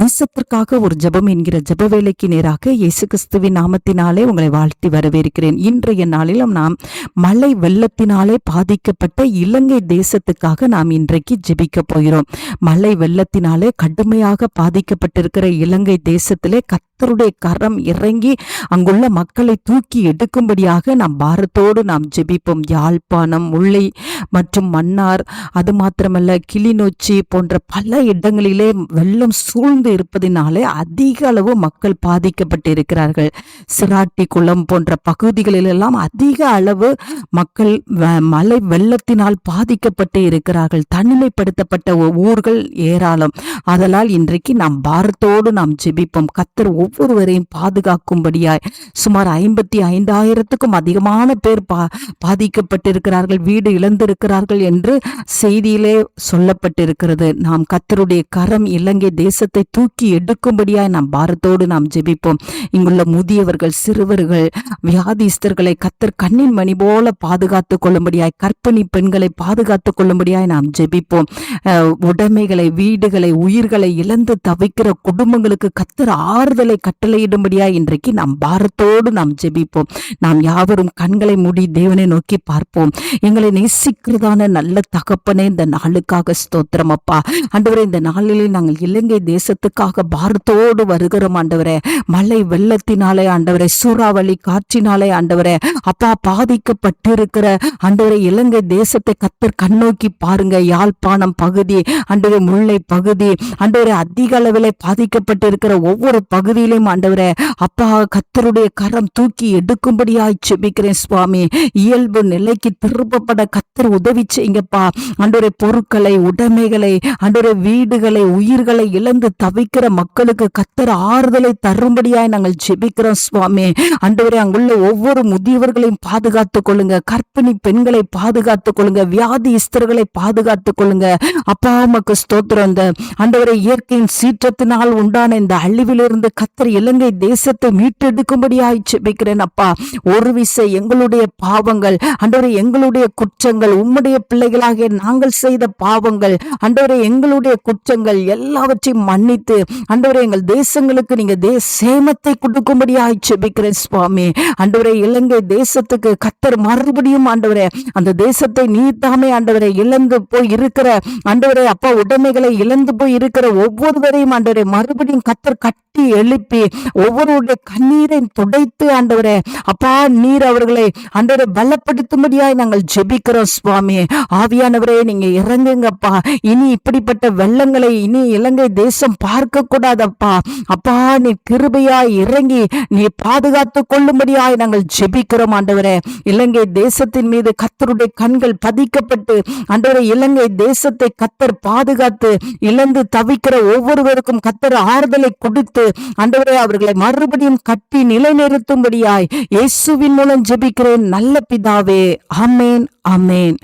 தேசத்திற்காக ஒரு ஜெபம் என்கிற ஜப வேலைக்கு நேராக இயேசு கிறிஸ்துவின் நாமத்தினாலே உங்களை வாழ்த்தி வரவேற்கிறேன். இன்றைய நாளிலும் நாம் மழை வெள்ளத்தினாலே பாதிக்கப்பட்ட இலங்கை தேசத்துக்காக நாம் இன்றைக்கு ஜெபிக்க போகிறோம். மழை வெள்ளத்தினாலே கடுமையாக பாதிக்கப்பட்டிருக்கிற இலங்கை தேசத்திலே கத்தருடைய கரம் இறங்கி அங்குள்ள மக்களை தூக்கி எடுக்கும்படியாக நாம் பாரத்தோடு நாம் ஜெபிப்போம். யாழ்ப்பாணம் முல்லை மற்றும் மன்னார் அது மாத்திரமல்ல கிளிநொச்சி போன்ற பல இடங்களிலே வெள்ளம் சூழ்ந்து இருப்பதினாலே அதிக அளவு மக்கள் பாதிக்கப்பட்டு இருக்கிறார்கள் சிராட்டி குளம் போன்ற பகுதிகளிலெல்லாம் அதிக அளவு மக்கள் மழை வெள்ளத்தினால் பாதிக்கப்பட்டு இருக்கிறார்கள். தனிமைப்படுத்தப்பட்ட ஊர்கள் ஏராளம். அதனால் இன்றைக்கு நாம் பாரத்தோடு நாம் ஜெபிப்போம். கத்தர் ஒவ்வொருவரையும் பாதுகாக்கும்படியாய் சுமார் ஐம்பத்தி ஐந்தாயிரத்துக்கும் அதிகமான பேர் பா பாதிக்கப்பட்டிருக்கிறார்கள். வீடு இழந்திருக்கிறார்கள் என்று செய்தியிலே சொல்லப்பட்டிருக்கிறது. நாம் கத்தருடைய கரம் இலங்கை தேசத்தை தூக்கி எடுக்கும்படியாய் நாம் பாரத்தோடு நாம் ஜெபிப்போம். இங்குள்ள முதியவர்கள் சிறுவர்கள் வியாதிஸ்தர்களை கத்தர் கண்ணின் மணி போல பாதுகாத்து கொள்ளும்படியாய் கற்பனை பெண்களை பாதுகாத்து கொள்ளும்படியாய் நாம் ஜெபிப்போம். உடைமைகளை வீடுகளை உயிர்களை இழந்து தவிக்கிற குடும்பங்களுக்கு கத்தர் ஆறுதலை கட்டளையிடும்படியாய் இன்றைக்கு நாம் பாரத்தோடு நாம் ஜெபிப்போம். நாம் யாவரும் கண்களை மூடி தேவனை நோக்கி பார்ப்போம். எங்களை நேசிக்கிறதான நல்ல தகப்பனே இந்த நாளுக்காக ஸ்தோத்திரம் அப்பா. அன்றுவரை இந்த நாளிலே நாங்கள் இலங்கை தேசத்துக்காக பாரத்தோடு வருகிறோம் ஆண்டவரே. மழை வெள்ளத்தினாலே ஆண்டவரே. சூறாவளி காற்றினாலே ஆண்டவரே. அப்பா பாதிக்கப்பட்டிருக்கிற ஆண்டவரே இலங்கை தேசத்தை கத்தர் கண்ணோக்கி பாருங்க. யாழ்ப்பாணம் பகுதி ஆண்டவரே முல்லை பகுதி ஆண்டவரே அதிக அளவில் பாதிக்கப்பட்டிருக்கிற ஒவ்வொரு பகுதியிலும் ஆண்டவரே. அப்பா கத்தருடைய கரம் தூக்கி எடுக்கும்படியாய் செபிக்கிறேன் சுவாமி. இயல்பு நிலைக்கு திருப்பப்பட கத்தர் உதவி செய்யுங்கப்பா. ஆண்டவரே பொருட்களை உடைமைகளை ஆண்டவரே வீடுகளை உயிர்களை இழந்து தவிக்கிற மக்களுக்கு கத்தர் ஆறுதலை தரும்படியாய் நாங்கள் ஜெபிக்கிறோம் சுவாமி. ஆண்டவரே அங்குள்ள ஒவ்வொரு முதியவர்களையும் பாதுகாத்துக் கொள்ளுங்க. கற்பிணி பெண்களை பாதுகாத்துக் கொள்ளுங்க. வியாதி இஸ்தர்களை பாதுகாத்துக் கொள்ளுங்க. அப்பா உமக்கு ஸ்தோத்திரம். இந்த ஆண்டவரே இயற்கையின் சீற்றத்தினால் உண்டான இந்த அழிவிலிருந்து கத்தர் இலங்கை தேசத்தை மீட்டெடுக்கும்படியாய் ஜெபிக்கிறேன் அப்பா. ஒரு விசை எங்களுடைய பாவங்கள் ஆண்டவரே எங்களுடைய குற்றங்கள் உம்முடைய பிள்ளைகளாகிய நாங்கள் செய்த பாவங்கள் ஆண்டவரே எங்களுடைய குற்றங்கள் எல்லாவற்றையும் வைத்து ஆண்டவரே எங்கள் தேசங்களுக்கு நீங்க தே சேமத்தை கொடுக்கும்படியாய் ஜெபிக்கிறேன் சுவாமி. ஆண்டவரே இலங்கை தேசத்துக்கு கத்தர் மறுபடியும் ஆண்டவரே அந்த தேசத்தை நீத்தாமே ஆண்டவரை இழந்து போய் இருக்கிற ஆண்டவரே அப்பா உடைமைகளை இழந்து போய் இருக்கிற ஒவ்வொருவரையும் ஆண்டவரை மறுபடியும் கத்தர் கட்ட எழுப்பி ஒவ்வொருடைய கண்ணீரை துடைத்து ஆண்டவரே அப்பா நீர் அவர்களை ஆண்டவரை பலப்படுத்தும்படியாய் நாங்கள் ஜெபிக்கிறோம் சுவாமி. ஆவியானவரே நீங்க இறங்குங்கப்பா. இனி இப்படிப்பட்ட வெள்ளங்களை இனி இலங்கை தேசம் பார்க்க கூடாதப்பா அப்பா நீ கிருபையாய் இறங்கி நீ பாதுகாத்து கொள்ளும்படியாய் நாங்கள் ஜெபிக்கிறோம் ஆண்டவரே. இலங்கை தேசத்தின் மீது கத்தருடைய கண்கள் பதிக்கப்பட்டு ஆண்டவரே இலங்கை தேசத்தை கத்தர் பாதுகாத்து இழந்து தவிக்கிற ஒவ்வொருவருக்கும் கத்தர் ஆறுதலை கொடுத்து ஆண்டவரே அவர்களை மறுபடியும் கட்டி நிலைநிறுத்தும்படியாய் இயேசுவின் மூலம் ஜெபிக்கிறேன். நல்ல பிதாவே அமேன் அமேன்